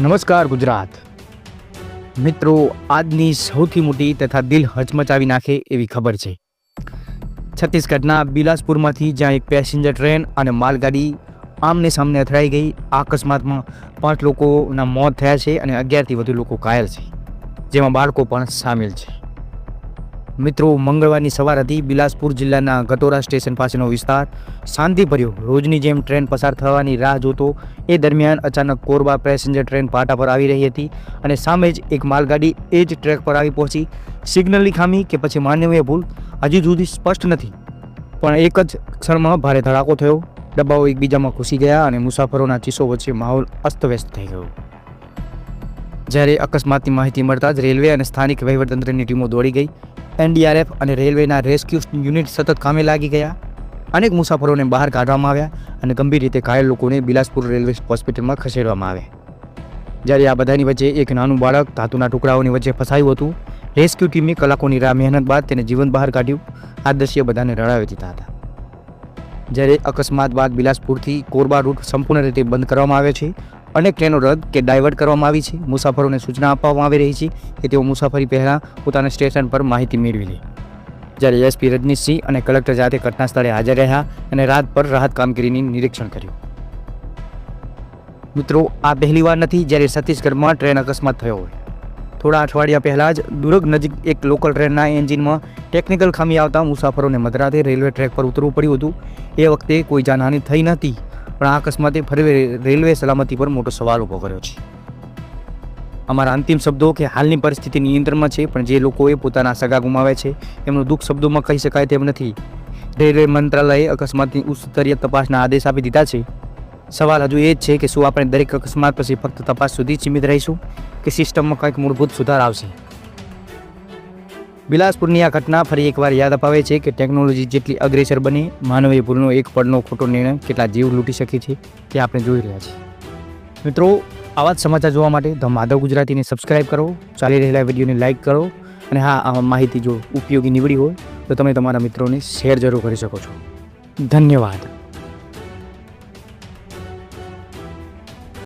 નમસ્કાર ગુજરાત. મિત્રો, આજની સૌથી મોટી તથા દિલ હચમચાવી નાખે એવી ખબર છે. છત્તીસગઢના બિલાસપુરમાંથી જ્યાં એક પેસેન્જર ટ્રેન અને માલગાડી આમને સામને અથડાઈ ગઈ. આ અકસ્માતમાં પાંચ લોકોના મોત થયા છે અને અગિયારથી વધુ લોકો ઘાયલ છે, જેમાં બાળકો પણ સામેલ છે. મિત્રો, મંગળવારની સવાર હતી, બિલાસપુર જિલ્લાના ગટોરા સ્ટેશન પાસેનો વિસ્તાર. શાંતિભર્યો. રોજની જેમ ટ્રેન પસાર થવાની રાહ જોતો, એ દરમિયાન અચાનક કોરબા પેસેન્જર ટ્રેન પાટા પર આવી રહી હતી અને સામે જ એક માલગાડી એ જ ટ્રેક પર આવી પહોંચી. સિગ્નલની ખામી કે પછી માનવીય ભૂલ હજી સુધી સ્પષ્ટ નથી. પણ એક જ ક્ષણમાં ભારે ધડાકો થયો. ડબ્બાઓ એકબીજામાં ઘૂસી ગયા અને મુસાફરોના ચીસો વચ્ચે માહોલ અસ્તવ્યસ્ત થઈ ગયો. જ્યારે અકસ્માતની માહિતી મળતા જ રેલવે અને સ્થાનિક વહીવટતંત્રની ટીમો દોડી ગઈ. એનડીઆરએફ અને રેલવેના રેસ્ક્યુ યુનિટ સતત કામે લાગી ગયા. અનેક મુસાફરોને બહાર કાઢવામાં આવ્યા અને ગંભીર રીતે ઘાયલ લોકોને બિલાસપુર રેલવે હોસ્પિટલમાં ખસેડવામાં આવ્યા. જ્યારે આ બધાની વચ્ચે એક નાનું બાળક ધાતુના ટુકડાઓની વચ્ચે ફસાયું હતું, રેસ્ક્યુ ટીમે કલાકોની રાહ મહેનત બાદ તેને જીવન બહાર કાઢ્યું. આ દ્રશ્ય બધાને રડાવી દીધા હતા. જ્યારે અકસ્માત બાદ બિલાસપુરથી કોરબા રૂટ સંપૂર્ણ રીતે બંધ કરવામાં આવ્યો છે અનેક ટ્રેનો રદ કે ડાયવર્ટ કરવામાં આવી છે. મુસાફરોને સૂચના આપવામાં આવી રહી છે કે તેઓ મુસાફરી પહેલાં પોતાના સ્ટેશન પર માહિતી મેળવી લે. જ્યારે એસપી રજનીશસિંહ અને કલેક્ટર જાતે ઘટના સ્થળે હાજર રહ્યા અને રાત પર રાહત કામગીરીની નિરીક્ષણ કર્યું. મિત્રો, આ પહેલી વાર નથી જ્યારે છત્તીસગઢમાં ટ્રેન અકસ્માત થયો હોય. થોડા અઠવાડિયા પહેલાં જ દુર્ગ નજીક એક લોકલ ટ્રેનના એન્જિનમાં ટેકનિકલ ખામી આવતા મુસાફરોને મધરાતે રેલવે ટ્રેક પર ઉતરવું પડ્યું હતું. એ વખતે કોઈ જાનહાની થઈ નહોતી. પણ આ અકસ્માતે ફરી રેલવે સલામતી પર મોટો સવાલ ઊભો કર્યો છે. અમારા અંતિમ શબ્દો કે હાલની પરિસ્થિતિ નિયંત્રણમાં છે, પણ જે લોકોએ પોતાના સગા ગુમાવે છે, એમનું દુઃખ શબ્દોમાં કહી શકાય તેમ નથી. રેલવે મંત્રાલયે અકસ્માતની ઉચ્ચસ્તરીય તપાસના આદેશ આપી દીધા છે. સવાલ હજુ એ જ છે કે શું આપણે દરેક અકસ્માત પછી ફક્ત તપાસ સુધી જ સીમિત રહીશું, કે સિસ્ટમમાં કંઈક મૂળભૂત સુધાર આવશે? બિલાસપુરની આ ઘટના ફરી એકવાર યાદ અપાવે છે કે ટેકનોલોજી જેટલી અગ્રેસર બને, માનવીય ભૂલનો એક પડનો ખોટો નિર્ણય કેટલા જીવ લૂંટી શકે છે તે આપણે જોઈ રહ્યા છીએ. મિત્રો, આવા જ સમાચાર જોવા માટે ધ માધવ ગુજરાતીને સબસ્ક્રાઈબ કરો, ચાલી રહેલા વિડીયોને લાઇક કરો અને હા, આ માહિતી જો ઉપયોગી નીવડી હોય તો તમે તમારા મિત્રોને શેર જરૂર કરી શકો છો. ધન્યવાદ.